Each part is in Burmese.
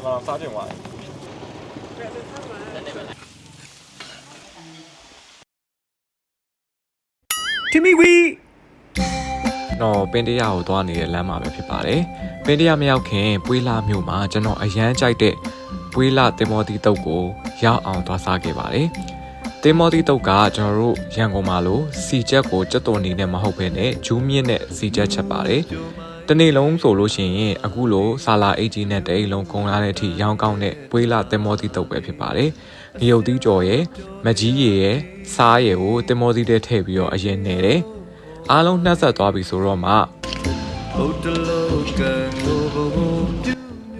ဒီမှာစားကျင်သွားတယ်တီမီဝီတော့ပင်တရကိုသွားနေတဲ့လမ်းမှာပဲဖြစ်ပါတယ်ပင်တရမရောက်ခင်ပွေးလာမြို့မှာကျွန်တော်အရန်ကြိုက်တဲ့ပွေးလာတင်မောတီတုတ်ကိုရောက်အောင်သွားစားခဲ့ပါတယ်တင်မောတီတုတ်ကကျွန်တော်တို့ရန်ကုန်မှာလို့စီချက်ကိုကြက်တော်နေနဲ့မဟုတ်ဘဲနဲ့ဂျူးမြင့်နဲ့စီချက်ချက်ပါတယ် တနေ့လုံးဆိုလို့ရှိရင်အခုလိုဆာလာအိတ်ကြီးနဲ့တအိတ်လုံးကုန်လာတဲ့အထိရောင်းကောင်းတဲ့ပွေးလာတင်မောတီတုတ်ပဲဖြစ်ပါတယ်ငရုတ်သီးကြော်ရဲ့မကြီးရည်ရဲ့စားရည်ကိုတင်မောတီထဲထည့်ပြီးတော့အရင်နေတယ်အားလုံးနှက်ဆက်သွားပြီဆိုတော့မှ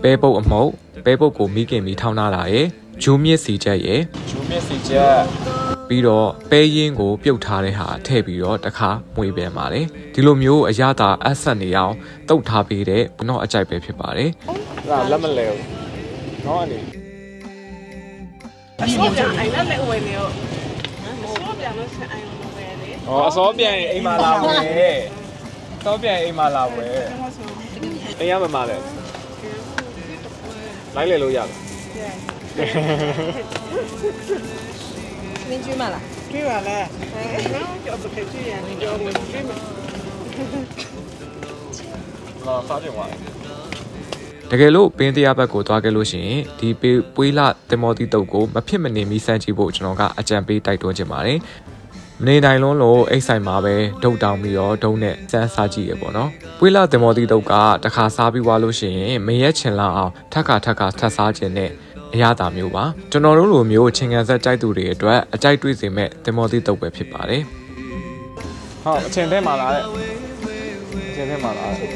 ပဲပုတ်အမုတ်ပဲပုတ်ကိုမိခင်ပြီးထောင်းထားတာရယ်ဂျူးမြစ်စီချက်ရယ်ဂျူးမျက်စိချက် ပြီးတော့ပဲရင်းကိုပြုတ်ထားတဲ့ဟာထည့်ပြီးတော့တခါမွေပဲပါတယ်ဒီလိုမျိုးအရသာအဆက်နေအောင်တုတ်ထားပေးတဲ့ဘနော့အကြိုက်ပဲဖြစ်ပါတယ်ဒါလက်မလဲဘူးနော်အနေအစောပြန်အိုင်လက်မဲ့ဝယ်နေရောအစောပြန်လို့ဆက်အိုင်လို့ဝယ်လေဩအစောပြန်အိမ်မှာလာဝယ်စောပြန်အိမ်မှာလာဝယ်အိမ်ရမှာမလဲလိုက်လေလို့ရတယ် နင်းကျွေးမလားတွေ့ပါလားနော်ကြောက်စခဲ့ကြည့်ရင်ကြောက်ဝင်ကြည့်မှာလာစားကြပါတကယ်လို့ပင်းတရားဘက်ကိုသွားခဲ့လို့ရှိရင်ဒီပွေးလတင်မော်တီတုတ်ကိုမဖြစ်မနေမီစမ်းကြည့်ဖို့ကျွန်တော်ကအကြံပေးတိုက်တွန်းချင်ပါတယ်။မနေတိုင်းလုံးလို့အိတ်ဆိုင်မှာပဲဒုတ်တောင်းပြီးတော့ဒုတ်နဲ့စမ်းစားကြည့်ရပေါ့နော်။ပွေးလတင်မော်တီတုတ်ကတခါစားပြီးွားလို့ရှိရင်မရက်ချင်လောက်အောင်ထပ်ခါထပ်ခါထပ်စားခြင်းနဲ့ အရသာမျိုးပါကျွန်တော်တို့လိုမျိုးချင်းကန်ဆက်ကြိုက်သူတွေအတွက်အကြိုက်တွေးစေမဲ့တင်မောတီတုတ်ပဲဖြစ်ပါတယ်ဟုတ်အချိန်ထဲမှာလာတဲ့အချိန်ထဲမှာလာတဲ့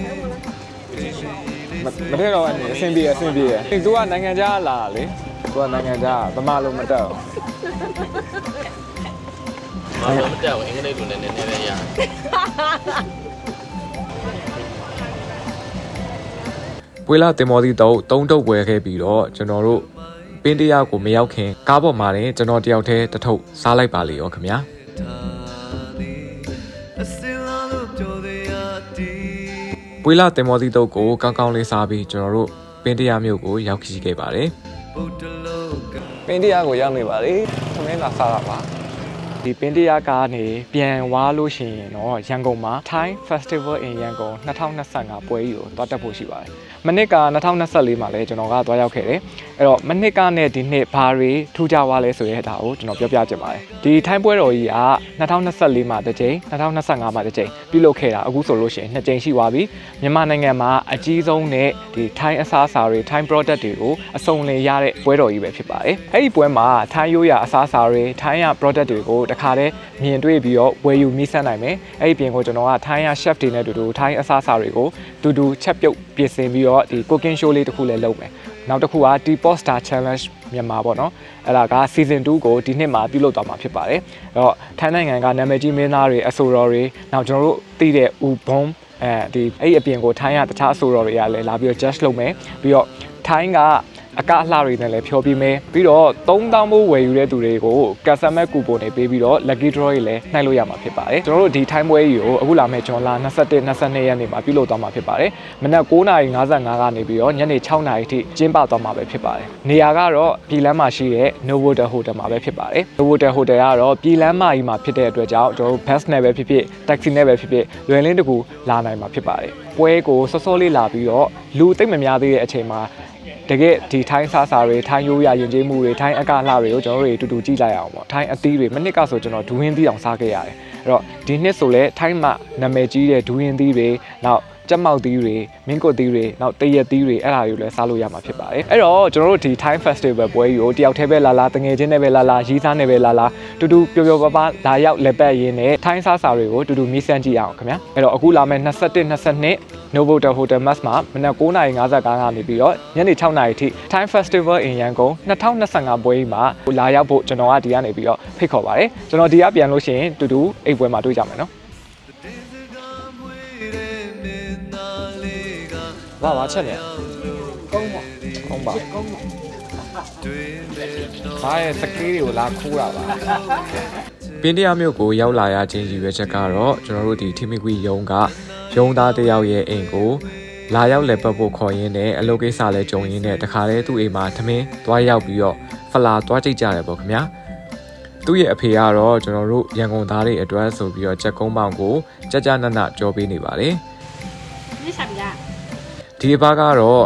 မမထဲတော့အနေအဆင်ပြေအဆင်ပြေတယ်သူကနိုင်ငံခြားလာတာလေသူကနိုင်ငံခြားဗမာလိုမတက်ဘူးဘာလို့မတက်ဘူးအင်္ဂလိပ်လိုလည်းနည်းနည်းလေးရတယ်ပွေးလာတင်မောတီတုတ်သုံးတုတ်ဝယ်ခဲ့ပြီးတော့ကျွန်တော်တို့ ပင်းတရားကိုမရောက်ခင်ကားပေါ်မှာတင်ကျွန်တော်တယောက်တည်းတစ်ထုပ်စားလိုက်ပါလေရောခင်ဗျာပွေးလာတင်မောတီတုတ်ကိုကောင်းကောင်းလေးစားပြီးကျွန်တော်တို့ပင်းတရားမြို့ကိုရောက်ရှိခဲ့ပါတယ်ပင်းတရားကိုရောက်နေပါလေသမင်းလာစားတာပါ ဒီပင်းတရားကနေပြန်ဝါလို့ရှိရင်တော့ရန်ကုန်မှာ Thai Festival in ရန်ကုန်2025ပွဲကြီးကိုတွားတက်ဖို့ရှိပါတယ်။မနစ်က2024မှာလည်းကျွန်တော်ကတွားရောက်ခဲ့တယ်။အဲ့တော့မနစ်ကနဲ့ဒီနှစ်ဘာတွေထူးခြားသွားလဲဆိုရဲဒါကိုကျွန်တော်ပြောပြချင်ပါတယ်။ဒီ Thai ပွဲတော်ကြီးက2024မှာတစ်ကြိမ်2025မှာတစ်ကြိမ်ပြုလုပ်ခဲ့တာအခုဆိုလို့ရှိရင်နှစ်ကြိမ်ရှိသွားပြီ။မြန်မာနိုင်ငံမှာအကြီးဆုံးနဲ့ဒီ Thai အစားအစာတွေ Thai product တွေကိုအစုံလင်ရတဲ့ပွဲတော်ကြီးပဲဖြစ်ပါတယ်။အဲ့ဒီပွဲမှာ Thai ရိုးရာအစားအစာတွေ Thai ရ product တွေကိုတခါတည်းမြင်တွေ့ပြီးတော့ဝယ်ယူမိစမ်းနိုင်မယ်။အဲ့ဒီပြင်ကိုကျွန်တော်က Thai ရ chef တွေနဲ့တူတူ Thai အစားအစာတွေကိုတူတူချက်ပြုတ်ပြင်ဆင်ပြီးတော့ဒီ cooking show လေးတစ်ခုလည်းလုပ်မယ်။နောက်တစ်ခုက Tea Pot Star Challenge မြန်မာပေါ့နော်အဲ့ဒါက season 2ကိုဒီနှစ်မှာပြုလုပ်သွားမှာဖြစ်ပါတယ်အဲ့တော့ထိုင်းနိုင်ငံကနာမည်ကြီးမင်းသားတွေအဆိုတော်တွေနောက်ကျွန်တော်တို့သိတဲ့ဦးဘုံအဲဒီအဲ့ဒီအပြင်ကိုထိုင်းကတခြားအဆိုတော်တွေကလည်းလာပြီးတော့ judge လုပ်မယ်ပြီးတော့ထိုင်းက အကအလှတွေနဲ့လည်းဖြောပြမယ်ပြီးတော့3000မိုးဝယ်ယူတဲ့သူတွေကိုကက်ဆမ်မက်ကူပွန်တွေပေးပြီးတော့ lucky draw တွေလည်းနှိုက်လို့ရမှာဖြစ်ပါတယ်ကျွန်တော်တို့ဒီ time ပွဲကြီးကိုအခုလာမယ့်ဇွန်လ21 22ရက်နေ့မှာပြုလုပ်သွားမှာဖြစ်ပါတယ်မနက်9:55ကနေပြီးတော့ညနေ6:00နာရီထိကျင်းပသွားမှာပဲဖြစ်ပါတယ်နေရာကတော့ပြည်လမ်းမှာရှိတဲ့ Novotel Hotel မှာပဲဖြစ်ပါတယ် Novotel Hotel ကတော့ပြည်လမ်းမကြီးမှာဖြစ်တဲ့အတွက်ကြောင့်ကျွန်တော်တို့ bus နဲ့ပဲဖြစ်ဖြစ် taxi နဲ့ပဲဖြစ်ဖြစ်လွယ်လင်းတကူလာနိုင်မှာဖြစ်ပါတယ်ပွဲကိုစောစောလေးလာပြီးတော့လူသိမ့်မများသေးတဲ့အချိန်မှာ တကယ်ဒီထိုင်းစားစာတွေထိုင်းရိုးရယဉ်ကျေးမှုတွေထိုင်းအကလှတွေကိုကျွန်တော်တို့တွေတူတူကြည့်လိုက်အောင်ပေါ့ထိုင်းအသီးတွေမနစ်ကဆိုကျွန်တော်ဒူးရင်းသီးအောင်စားခဲ့ရတယ်အဲ့တော့ဒီနှစ်ဆိုလဲထိုင်းမှာနာမည်ကြီးတဲ့ဒူးရင်းသီးတွေနောက်ကြက်မောက်သီးတွေမင်းကွတ်သီးတွေနောက်တရက်သီးတွေအဲ့ဒါတွေကိုလည်းစားလို့ရမှာဖြစ်ပါတယ်အဲ့တော့ကျွန်တော်တို့ဒီ Time Festival ပွဲကြီးကိုတယောက်တည်းပဲလာလာတငယ်ချင်းနဲ့ပဲလာလာရီးသားနဲ့ပဲလာလာ တူတူပျော်ပျော်ပါးပါးလာရောက်လက်ပတ်ရင်းနဲ့ထိုင်းစားစာတွေကိုတူတူမြည်ဆန်းကြည့်အောင်ခင်ဗျာအဲ့တော့အခုလာမယ့်21 22 Novotel Hotel Mass မှာမနက်9:55ကနေပြီးတော့ညနေ6:00နာရီထိ Time Festival in ရန်ကုန်2025ပွဲကြီးမှာလာရောက်ဖို့ကျွန်တော်ကဒီကနေပြီးတော့ဖိတ်ခေါ်ပါတယ်ကျွန်တော်ဒီကပြန်လို့ရှိရင်တူတူအိတ်ပွဲမှာတွေ့ကြမယ်နော်ဘာဘာချက်လဲကုန်းပါကုန်းပါကုန်းပါ ဘာရဲ့စကေးတွေကိုလာခိုးတာပါပင်တရားမြို့ကိုရောက်လာရခြင်းရည်ရွယ်ချက်ကတော့ကျွန်တော်တို့ဒီထီမီကွီယုံကယုံသားတယောက်ရဲ့အိမ်ကိုလာရောက်လဲပတ်ဖို့ခေါ်ရင်းနဲ့အလုပ်ကိစ္စလဲကြုံရင်းနဲ့တခါလဲသူ့အိမ်မှာသမင်းသွားရောက်ပြီးတော့ဖလာသွားကြိတ်ကြတယ်ပေါ့ခင်ဗျာသူ့ရဲ့အဖေကတော့ကျွန်တော်တို့ရန်ကုန်သားတွေအတွက်ဆိုပြီးတော့ချက်ကုန်းပေါင်ကိုကြကြနနကြောပေးနေပါတယ်ဒီအဘကတော့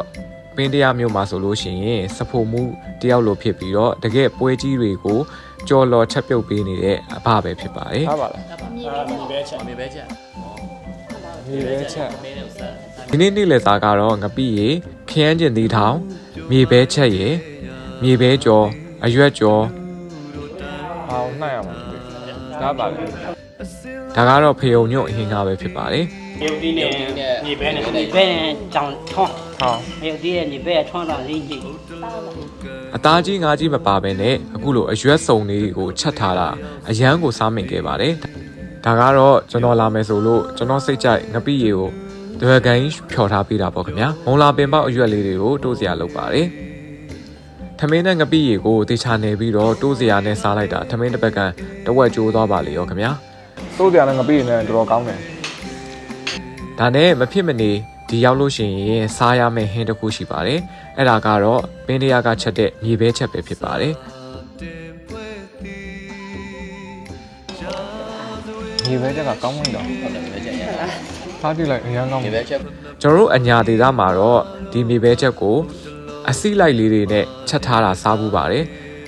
ပင်းတရားမျိုးမှာဆိုလို့ရှိရင်စဖို့မှုတယောက်လိုဖြစ်ပြီးတော့တကယ်ပွဲကြီးတွေကိုကြော်လော်ချက်ပြုတ်ပေးနေတဲ့အဖပဲဖြစ်ပါတယ်ထားပါလားမြေပဲချက်မြေပဲချက်ဒီပဲချက်မင်းတို့စားစားဒီနေ့နေ့လည်စာကတော့ငပိရေခရမ်းကျင်သီးထောင်မြေပဲချက်ရေမြေပဲကြော်အရွက်ကြော်ဟောင်းနှိုက်ရမှာမသိဘူးထားပါလေ ဒါကတော့ဖေုံညွန့်အဟင်းကားပဲဖြစ်ပါတယ်။ရုပ်တီးနဲ့ညီပဲနဲ့ညီပဲနဲ့ကြောင်ထွန်းဟောရုပ်တီးရဲ့ညီပဲထွန်းတော်ရင်းကြီးအသားကြီးငါးကြီးမပါဘဲနဲ့အခုလိုအရွက်စုံလေးကိုချက်ထားတာအရန်ကိုစားမိခဲ့ပါတယ်။ဒါကတော့ကျွန်တော်လာမယ်ဆိုလို့ကျွန်တော်စိတ်ကြိုက်ငပိရီကိုဒရဂန်ဖြော်ထားပေးတာပေါ့ခင်ဗျာ။မုံလာပင်ပေါက်အရွက်လေးတွေကိုတိုးစရာလုပ်ပါတယ်။ထမင်းနဲ့ငပိရီကိုတေချာနေပြီးတော့တိုးစရာနဲ့စားလိုက်တာထမင်းတစ်ပတ်ကန်တဝက်ကျိုးသွားပါလေရောခင်ဗျာ။ စိုးကြတယ်ငပိနေတော်တော်ကောင်းတယ်ဒါနဲ့မဖြစ်မနေဒီရောက်လို့ရှိရင်စားရမယ့်ဟင်းတစ်ခုရှိပါတယ်အဲ့ဒါကတော့ပင်းတရားကချက်တဲ့မြေပဲချက်ပဲဖြစ်ပါတယ်ဒီပဲချက်ကကောင်းမွန်တော့ဟုတ်တယ်မြေပဲချက်ရထားကြည့်လိုက်အရင်ကောင်းမြေပဲချက်ကျွန်တော်တို့အညာဒေသမှာတော့ဒီမြေပဲချက်ကိုအစိလိုက်လေးတွေနဲ့ချက်ထားတာစားဘူးပါတယ်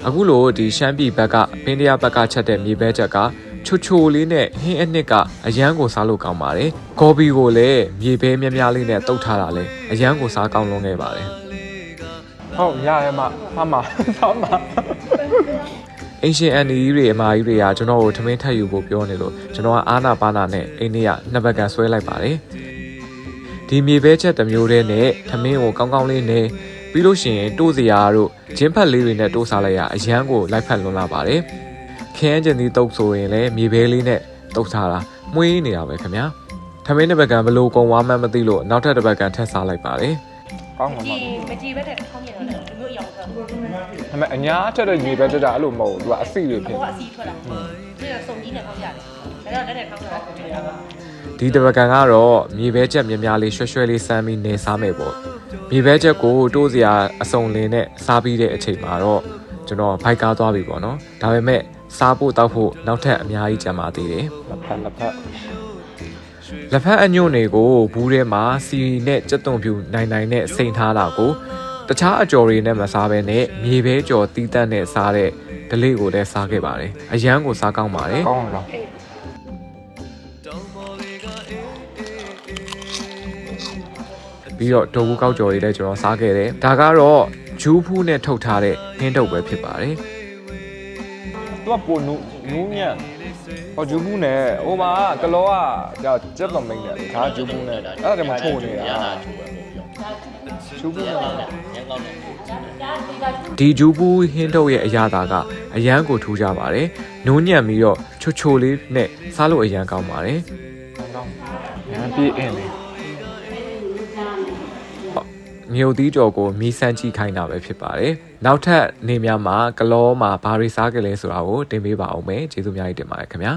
အခုလိုဒီရှမ်းပြည်ဘက်ကပင်းတရားဘက်ကချက်တဲ့မြေပဲချက်က ချိုချိုလေးနဲ့ဟင်းအနှစ်ကအရန်ကိုစားလို့ကောင်းပါတယ်ဂေါ်ဘီကိုလည်းမြေပဲများများလေးနဲ့တုတ်ထားတာလည်းအရန်ကိုစားကောင်းလွန်ခဲ့ပါတယ်ဟုတ်ရရဲမဖမ်းပါဖမ်းပါအင်ရှင်အန်ဒီကြီးတွေအမာကြီးတွေကကျွန်တော်ကိုထမင်းထပ်ယူဖို့ပြောနေလို့ကျွန်တော်ကအာနာပါနာနဲ့အိန္ဒိယနှစ်ဘက်ကန်ဆွဲလိုက်ပါတယ်ဒီမြေပဲချက်တစ်မျိုးတည်းနဲ့ထမင်းကိုကောင်းကောင်းလေးနဲ့ပြီးလို့ရှိရင်တိုးစရာတို့ဂျင်းဖက်လေးတွေနဲ့တိုးစားလိုက်ရအရန်ကိုလိုက်ဖက်လွန်လာပါတယ် ခင်းကျင်ဒီတုတ်ဆိုရင်လည်းမြေပဲလေးနဲ့တုတ်စားတာမှုေးနေတာပဲခင်ဗျာထမင်းတစ်ဘက်ကန်ဘလို့ကုံဝါမှန်းမသိလို့နောက်ထပ်တစ်ဘက်ကန်ထပ်စားလိုက်ပါတယ်ကောင်းမှာမမကြည့်ပဲတဲ့ထောင်းမြင်တော့လည်းမျိုးအရောင်ဆိုတော့ဒါပေမဲ့အညာထက်တဲ့ညီပဲတက်တာအဲ့လိုမဟုတ်ဘူးသူကအစီတွေဖြစ်ဘောကအစီထွက်လာပြီးတော့စုံကြီးနဲ့ထောင်းရတယ်ဒါတော့လက်နဲ့ထောင်းတာကိုတွေ့တာပါဒီတပကံကတော့မြေပဲချက်များများလေးရွှဲရွှဲလေးစမ်းပြီးနေစားမယ်ပေါ့မြေပဲချက်ကိုတိုးစရာအစုံလင်းနဲ့စားပြီးတဲ့အချိန်မှာတော့ကျွန်တော်ဘိုက်ကားသွားပြီပေါ့နော်ဒါပေမဲ့ စားဖို့တောက်ဖို့နောက်ထပ်အများကြီးကြံပါသေးတယ်လက်ဖက်လက်ဖက်လက်ဖက်အညွန့်တွေကိုဘူးထဲမှာစီနဲ့ကြက်သွန်ဖြူနိုင်နိုင်နဲ့စိန်ထားတာကိုတခြားအကြော်တွေနဲ့မစားဘဲနဲ့မြေပဲကြော်တီးတန့်နဲ့စားတဲ့ဒလေးကိုလည်းစားခဲ့ပါတယ်အရန်ကိုစားကောင်းပါတယ်ကောင်းတော့ပြီးတော့ဒိုဘူးကောက်ကြော်တွေလည်းကျွန်တော်စားခဲ့တယ်ဒါကတော့ဂျူးဖူးနဲ့ထုတ်ထားတဲ့ဟင်းတုပ်ပဲဖြစ်ပါတယ်သူ ကပိုနူးနူးညံ့ဟောဂျူဘူးနဲ့ဟိုမှာကလောကကြောက်ကြက်တော်မိန်တယ်ဒါဂျူဘူးနဲ့အဲ့ဒါတည်းမထုံနေတာရတာချိုးပဲပို့ပြီးတော့ဂျူဘူးနဲ့ရန်ကောင်းတယ်ဒီဂျူးဘူးဟင်းတုပ်ရဲ့အရာသာကအရန်ကိုထူးကြပါတယ်နုံးညံ့ပြီးတော့ချိုချိုလေးနဲ့စားလို့အရန်ကောင်းပါတယ်ကောင်းရမ်းပြေးအင်းလေ မြို့သီးကြော်ကိုမီးစမ်းကြည့်ခိုင်းတာပဲဖြစ်ပါတယ်နောက်ထပ်နေများမှာကလောမှာဘာတွေစားကြလဲဆိုတာကိုတင်ပေးပါအောင်မယ်ကျေးဇူးများကြီးတင်ပါတယ်ခင်ဗျာ